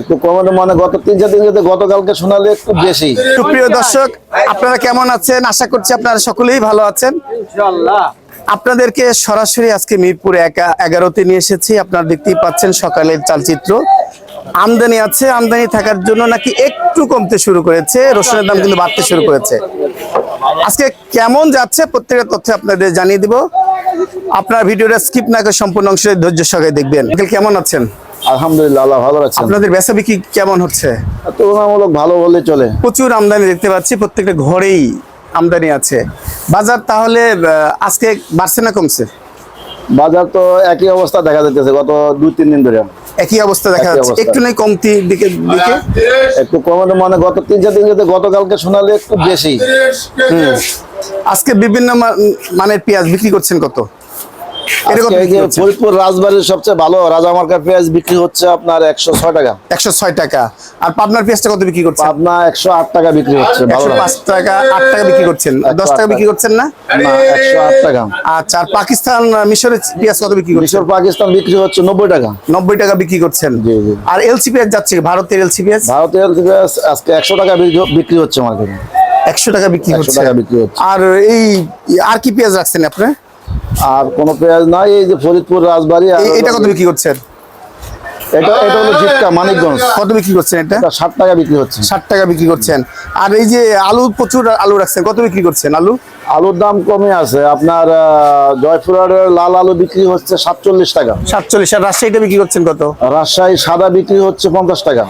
একটু কমানো মানে গত তিন চার দিন যাতে গতকালকে শোনালে একটু বেশি। সুপ্রিয় দর্শক আপনারা কেমন আছেন? আশা করছি আপনারা সকলেই ভালো আছেন। আপনাদেরকে সরাসরি আজকে মিরপুর একা এগারোতে নিয়ে এসেছি। আপনারা দেখতেই পাচ্ছেন সকালের চালচিত্র। আমদানি আছে আমদানি থাকার জন্য নাকি একটু কমতে শুরু করেছে। রসুনের দাম কিন্তু বাড়তে শুরু করেছে। আজকে কেমন যাচ্ছে? প্রত্যেকটা তথ্য আপনাদের জানিয়ে দিব। আপনার ভিডিওটা স্কিপ না করে সম্পূর্ণ অংশে ধৈর্য সহকারে দেখবেন। কেমন আছেন? আলহামদুলিল্লাহ আল্লাহ ভালো আছেন। আপনাদের বিক্রি কেমন হচ্ছে? তুলনামূলক ভালো বললে চলে। প্রচুর আমদানি দেখতে পাচ্ছি প্রত্যেকটা ঘরেই আমদানি আছে। বাজার তাহলে আজকে বাড়ছে না কমছে? বাজার তো একই অবস্থা দেখা যাচ্ছে গত দুই তিন দিন ধরে। একই অবস্থা দেখা যাচ্ছে। একটু নাই কমতি দিকে দিকে? একটু কমানো মানে গত তিন চার দিন যাতে গতকালকে শোনালে একটু বেশি। আজকে বিভিন্ন মানের পেঁয়াজ বিক্রি করছেন কত এরকম আজকে এই যে ফরিদপুর রাজবাড়ির সবচেয়ে ভালো রাজামার্কা পেঁয়াজ বিক্রি হচ্ছে আপনার একশো ছয় টাকা। একশো ছয় টাকা। আর পাবনার পেঁয়াজটা কত বিক্রি করছেন? পাবনা একশো আট টাকা বিক্রি হচ্ছে একশো পাঁচ টাকা আট টাকা বিক্রি করছেন। দশ টাকা বিক্রি করছেন না? না একশো আট টাকা। আচ্ছা আর পাকিস্তান মিশরের পেঁয়াজ কত বিক্রি মিশর পাকিস্তান বিক্রি হচ্ছে নব্বই টাকা। নব্বই টাকা বিক্রি করছেন। আর এলসি পেঁয়াজ যাচ্ছে ভারতের এলসি পেঁয়াজ? ভারতের পেঁয়াজ আজকে একশো টাকা বিক্রি- হচ্ছে মার্কেটে একশো টাকা বিক্রি 100 হচ্ছে। টাকা বিক্রি হচ্ছে। আর এই আর কি পেঁয়াজ রাখছেন আপনি? আর কোনো পেঁয়াজ নাই এই যে ফরিদপুর রাজবাড়ি এটা কত বিক্রি করছেন? এটা এটা হলো জিটকা মানিকগঞ্জ। কত বিক্রি করছেন এটা? ষাট টাকা বিক্রি হচ্ছে। ষাট টাকা বিক্রি করছেন। আর এই যে আলু প্রচুর আলু রাখছেন কত বিক্রি করছেন আলু? আলুর দাম কমে আছে। আপনার আহ, জয়পুরহাটের লাল আলু বিক্রি হচ্ছে সাতচল্লিশ টাকা। সাতচল্লিশ আর রাজশাহীটা বিক্রি করছেন কত? রাজশাহী সাদা বিক্রি হচ্ছে পঞ্চাশ টাকা।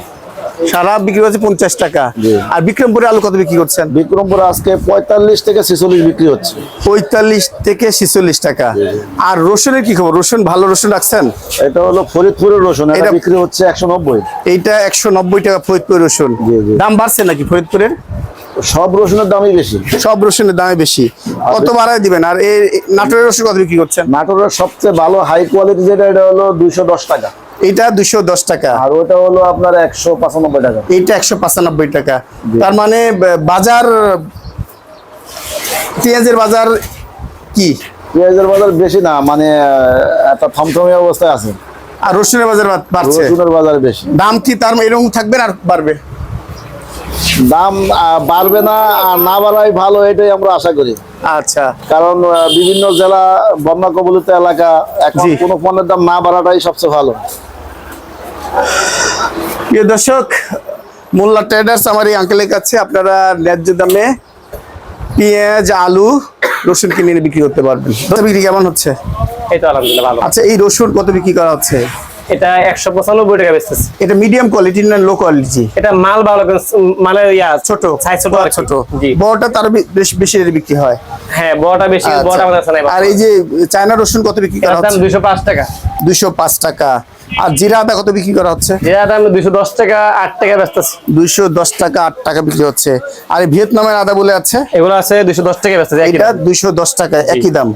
সারা বিক্রি হচ্ছে পঞ্চাশ টাকা। আর বিক্রমপুরে আলু কত বিক্রি করছেন? বিক্রমপুর আজকে পঁয়তাল্লিশ থেকে ছেচল্লিশ বিক্রি হচ্ছে। পঁয়তাল্লিশ থেকে ছেচল্লিশ টাকা। আর রসুনের কি খবর? রসুন ভালো রসুন রাখছেন? এটা হলো ফরিদপুরের রসুন এটা বিক্রি হচ্ছে একশো নব্বই। এইটা একশো নব্বই টাকা ফরিদপুর রসুন। দাম বাড়ছে নাকি ফরিদপুরের? সব রসুনের দামই বেশি। সব রসুনের দামে বেশি। কত বাড়ায় দিবেন? আর এই নাটোরের রসুন কত বিক্রি করছেন? নাটোরের সবচেয়ে ভালো হাই কোয়ালিটি যেটা এটা হলো দুইশো দশ টাকা। এইটা দুশো দশ টাকা। আর ওটা হলো আপনার একশো পঁচানব্বই টাকা। এইটা একশো পঁচানব্বই টাকা। তার মানে বাজার পেঁয়াজের বাজার কি? পেঁয়াজের বাজার বেশি না মানে একটা থমথমে অবস্থায় আছে। আর রসুনের বাজার বাড়ছে? রসুনের বাজার বেশি। দাম কি তার এরকম থাকবে আর বাড়বে? দাম বাড়বে না আর না বাড়াই ভালো এটাই আমরা আশা করি। আচ্ছা। কারণ বিভিন্ন জেলা বন্যা কবলিত এলাকা এখন কোনো পণ্যের দাম না বাড়াটাই সবচেয়ে ভালো। প্রিয় দর্শক মোল্লা ট্রেডার্স আমার এই আঙ্কেলের কাছে আপনারা ন্যায্য দামে পেঁয়াজ আলু রসুন কিনে এনে বিক্রি করতে পারবেন। বিক্রি কেমন হচ্ছে? এই তো আলহামদুলিল্লাহ ভালো। আচ্ছা এই রসুন কত বিক্রি করা হচ্ছে? এটা একশো পঁচানব্বই টাকা বেচতেছে। এটা মিডিয়াম কোয়ালিটি না লো কোয়ালিটি এটা মাল ভালো মানে ইয়া ছোট? সাইজ ছোট ছোট? জি। বড়টা তার বেশি বেশি বিক্রি হয়? হ্যাঁ বড়টা বেশি আচ্ছা। বড়টা আমাদের কাছে নাই আর এই যে চায়না রসুন কত বিক্রি করা হচ্ছে? দুইশো পাঁচ টাকা। দুইশো পাঁচ টাকা। আর জিরা আদা কত বিক্রি করা হচ্ছে? যেটা দাম দুইশো দশ টাকা আট টাকা বেচতেছে। দুইশো দশ টাকা আট টাকা বিক্রি হচ্ছে। আর ভিয়েতনামের আদা বলে আছে? এগুলো আছে দুইশো দশ টাকা বেচতেছে এটা। দুইশো দশ টাকা একই দাম।